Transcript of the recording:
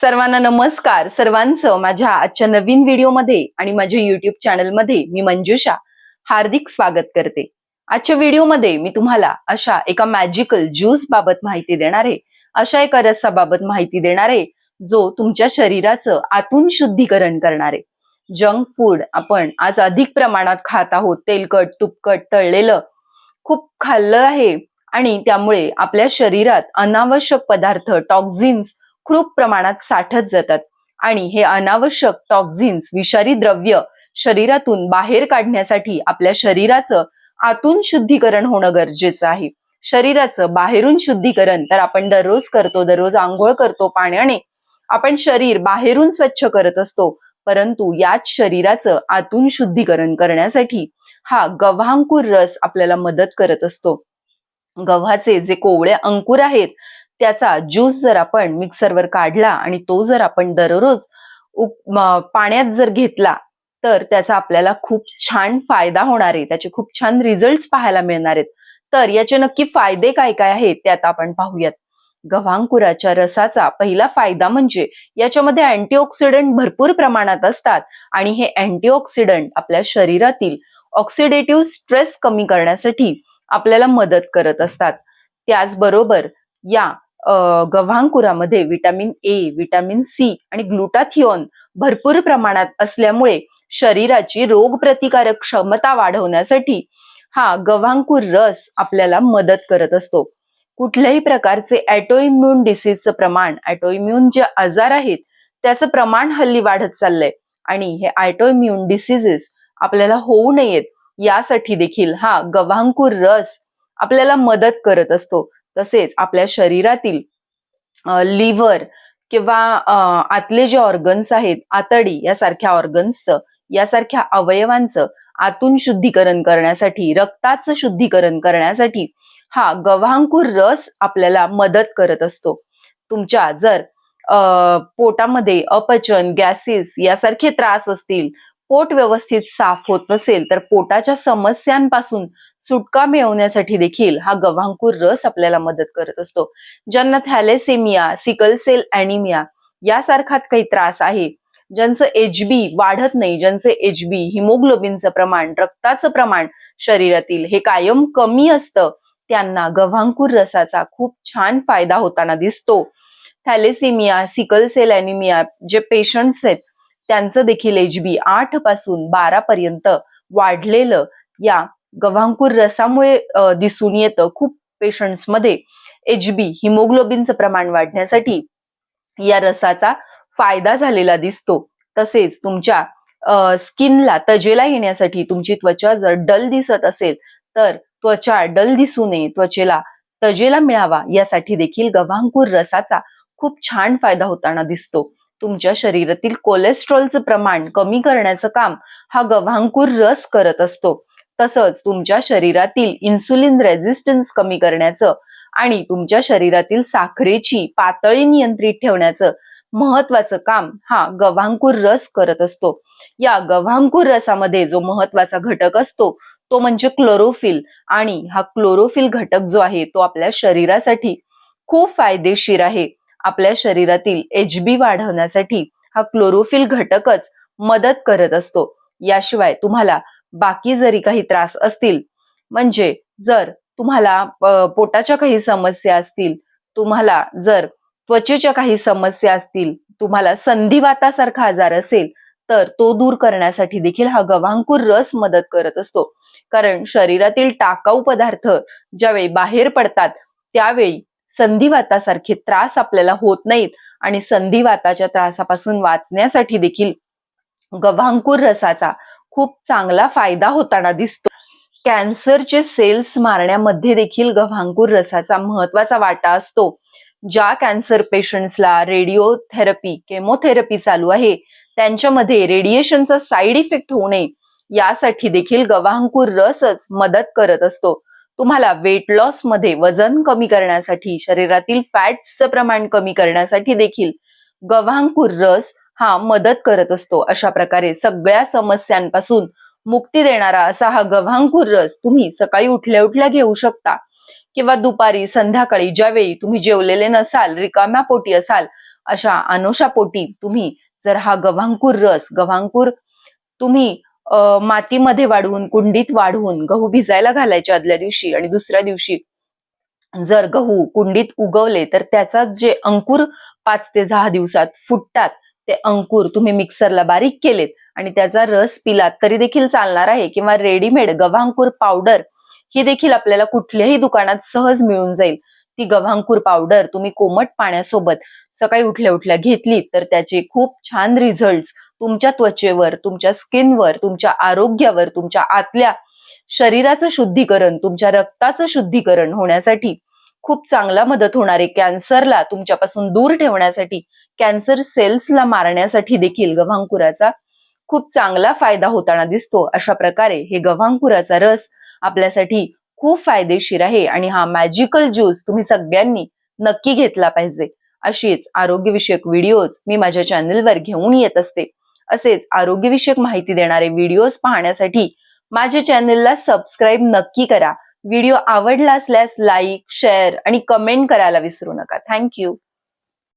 सर्वांना नमस्कार. सर्वांचं माझ्या आजच्या नवीन व्हिडिओमध्ये आणि माझ्या युट्यूब चॅनलमध्ये मी मंजुषा हार्दिक स्वागत करते. आजच्या व्हिडिओमध्ये मी तुम्हाला अशा एका मॅजिकल ज्यूस बाबत माहिती देणार आहे. अशा एका रसाबाबत माहिती देणार आहे जो तुमच्या शरीराचं आतून शुद्धीकरण करणार आहे. जंक फूड आपण आज अधिक प्रमाणात खात आहोत. तेलकट तुपकट तळलेलं खूप खाल्लं आहे आणि त्यामुळे आपल्या शरीरात अनावश्यक पदार्थ टॉक्झिन्स खूप प्रमाणात साठत जातात. आणि हे अनावश्यक टॉक्झिन्स विषारी द्रव्य शरीरातून बाहेर काढण्यासाठी आपल्या शरीराचं आतून शुद्धीकरण होणं गरजेचं आहे. शरीराचं बाहेरून शुद्धीकरण तर आपण दररोज करतो दररोज आंघोळ करतो पाण्याने. आपण शरीर बाहेरून स्वच्छ करत असतो परंतु याच शरीराचं आतून शुद्धीकरण करण्यासाठी हा गव्हांकुर रस आपल्याला मदत करत असतो. गव्हाचे जे कोवळे अंकुर आहेत त्याचा ज्यूस जर आपण मिक्सरवर काढला आणि तो जर आपण दररोज उप- पाण्यात जर घेतला तर त्याचा आपल्याला खूप छान फायदा होणार आहे. त्याचे खूप छान रिझल्ट पाहायला मिळणार आहेत. तर याचे नक्की फायदे काय काय आहेत ते आता आपण पाहूयात. गव्हांकुराच्या रसाचा पहिला फायदा म्हणजे याच्यामध्ये अँटीऑक्सिडंट भरपूर प्रमाणात असतात आणि हे अँटीऑक्सिडंट आपल्या शरीरातील ऑक्सिडेटिव्ह स्ट्रेस कमी करण्यासाठी आपल्याला मदत करत असतात. त्याचबरोबर या गव्हांकुरामध्ये विटॅमिन ए विटॅमिन सी आणि ग्लुटाथिओन भरपूर प्रमाणात असल्यामुळे शरीराची रोगप्रतिकारक क्षमता वाढवण्यासाठी हा गव्हांकूर रस आपल्याला मदत करत असतो. कुठल्याही प्रकारचे ॲटोइम्युन डिसीजचं प्रमाण ॲटोइम्युन जे आजार आहेत त्याचं प्रमाण हल्ली वाढत चाललंय आणि हे ॲटोइम्युन डिसीजेस आपल्याला होऊ नयेत यासाठी देखील हा गव्हांकूर रस आपल्याला मदत करत असतो. तसेच आपल्या शरीरातील लिव्हर किंवा आतले जे ऑर्गन्स आहेत आतडी यासारख्या ऑर्गन्सचं यासारख्या अवयवांचं आतून शुद्धीकरण करण्यासाठी रक्ताचं शुद्धीकरण करण्यासाठी हा गव्हांकूर रस आपल्याला मदत करत असतो. तुमच्या जर पोटामध्ये अपचन गॅसेस यासारखे त्रास असतील पोट व्यवस्थित साफ होत नसेल तर पोटाच्या समस्यांपासून सुटका मिळवण्यासाठी देखील हा गव्हांकूर रस आपल्याला मदत करत असतो. ज्यांना थॅलेसेमिया सिकल सेल अॅनिमिया यासारखा काही त्रास आहे ज्यांचं एच बी वाढत नाही ज्यांचे एच बी हिमोग्लोबिनचं प्रमाण रक्ताचं प्रमाण शरीरातील हे कायम कमी असतं त्यांना गव्हांकूर रसाचा खूप छान फायदा होताना दिसतो. थॅलेसेमिया सिकल सेल अॅनिमिया जे पेशंट्स आहेत त्यांचं देखील एच बी आठपासून बारा पर्यंत वाढलेलं या गव्हांकूर रसामुळे दिसून येतं. खूप पेशंट्समध्ये एच बी हिमोग्लोबिनचं प्रमाण वाढण्यासाठी या रसाचा फायदा झालेला दिसतो. तसेच तुमच्या स्किनला तजेला येण्यासाठी तुमची त्वचा जर डल दिसत असेल तर त्वचा डल दिसू नये. त्वचेला तजेला मिळावा यासाठी देखील गव्हांकूर रसाचा खूप छान फायदा होताना दिसतो. तुमच्या शरीरातील कोलेस्ट्रॉलचं प्रमाण कमी करण्याचं काम हा गव्हांकूर रस करत असतो. तसंच तुमच्या शरीरातील इन्सुलिन रेझिस्टन्स कमी करण्याचं आणि तुमच्या शरीरातील साखरेची पातळी नियंत्रित ठेवण्याचं महत्वाचं काम हा गव्हांकूर रस करत असतो. या गव्हांकूर रसामध्ये जो महत्त्वाचा घटक असतो तो म्हणजे क्लोरोफिल आणि हा क्लोरोफिल घटक जो आहे तो आपल्या शरीरासाठी खूप फायदेशीर आहे. आपल्या शरीरातील एच बी वाढवण्यासाठी हा क्लोरोफिल घटकच मदत करत असतो. याशिवाय तुम्हाला बाकी जरी काही त्रास असतील म्हणजे जर तुम्हाला पोटाच्या काही समस्या असतील तुम्हाला जर त्वचेच्या काही समस्या असतील तुम्हाला संधिवातासारखा आजार असेल तर तो दूर करण्यासाठी देखील हा गव्हांकुर रस मदत करत असतो. कारण शरीरातील टाकाऊ पदार्थ ज्यावेळी बाहेर पडतात त्यावेळी संधिवातासारखे त्रास आपल्याला होत नाहीत आणि संधिवाताच्या त्रासापासून वाचण्यासाठी देखील गव्हांकूर रसाचा खूप चांगला फायदा होताना दिसतो. कॅन्सरचे सेल्स मारण्यामध्ये देखील गव्हांकूर रसाचा महत्त्वाचा वाटा असतो. ज्या कॅन्सर पेशंट्सला रेडिओथेरपी केमोथेरपी चालू आहे त्यांच्यामध्ये रेडिएशनचा साईड इफेक्ट होऊ नये यासाठी देखील गव्हांकूर रसच मदत करत असतो. तुम्हाला वेट लॉसमध्ये वजन कमी करण्यासाठी शरीरातील फॅट्सचं प्रमाण कमी करण्यासाठी देखील गव्हांकूर रस हा मदत करत असतो. अशा प्रकारे सगळ्या समस्यांपासून मुक्ती देणारा असा हा गव्हांकूर रस तुम्ही सकाळी उठल्या उठल्या घेऊ शकता. किंवा दुपारी संध्याकाळी ज्यावेळी तुम्ही जेवलेले नसाल रिकाम्या पोटी असाल अशा अनोशापोटी तुम्ही जर हा गव्हांकूर रस गव्हांकूर तुम्ही मातीमध्ये वाढवून कुंडीत वाढवून गहू भिजायला घालायचे आदल्या दिवशी आणि दुसऱ्या दिवशी जर गहू कुंडीत उगवले तर त्याचा जे अंकुर पाच ते दहा दिवसात फुटतात. ते अंकुर तुम्ही मिक्सरला बारीक केलेत आणि त्याचा रस पिलात तरी देखील चालणार आहे किंवा रेडीमेड गव्हांकूर पावडर ही देखील आपल्याला कुठल्याही दुकानात सहज मिळून जाईल. ती गव्हांकूर पावडर तुम्ही कोमट पाण्यासोबत सकाळी उठल्या उठल्या घेतली तर त्याचे खूप छान रिझल्ट तुमच्या त्वचेवर तुमच्या स्किनवर तुमच्या आरोग्यावर तुमच्या आतल्या शरीराचं शुद्धीकरण तुमच्या रक्ताचं शुद्धीकरण होण्यासाठी खूप चांगला मदत होणारे कॅन्सरला तुमच्यापासून दूर ठेवण्यासाठी कॅन्सर सेल्सला मारण्यासाठी देखील गव्हांकुराचा खूप चांगला फायदा होताना दिसतो. अशा प्रकारे हे गव्हांकुराचा रस आपल्यासाठी खूप फायदेशीर आहे आणि हा मॅजिकल ज्यूस तुम्ही सगळ्यांनी नक्की घेतला पाहिजे. अशीच आरोग्यविषयक व्हिडिओज मी माझ्या चॅनलवर घेऊन येत असते. असेच आरोग्यविषयक माहिती देणारे व्हिडिओज पाहण्यासाठी माझ्या चॅनलला सबस्क्राईब नक्की करा. व्हिडिओ आवडला असल्यास लाईक शेअर आणि कमेंट करायला विसरू नका. थँक्यू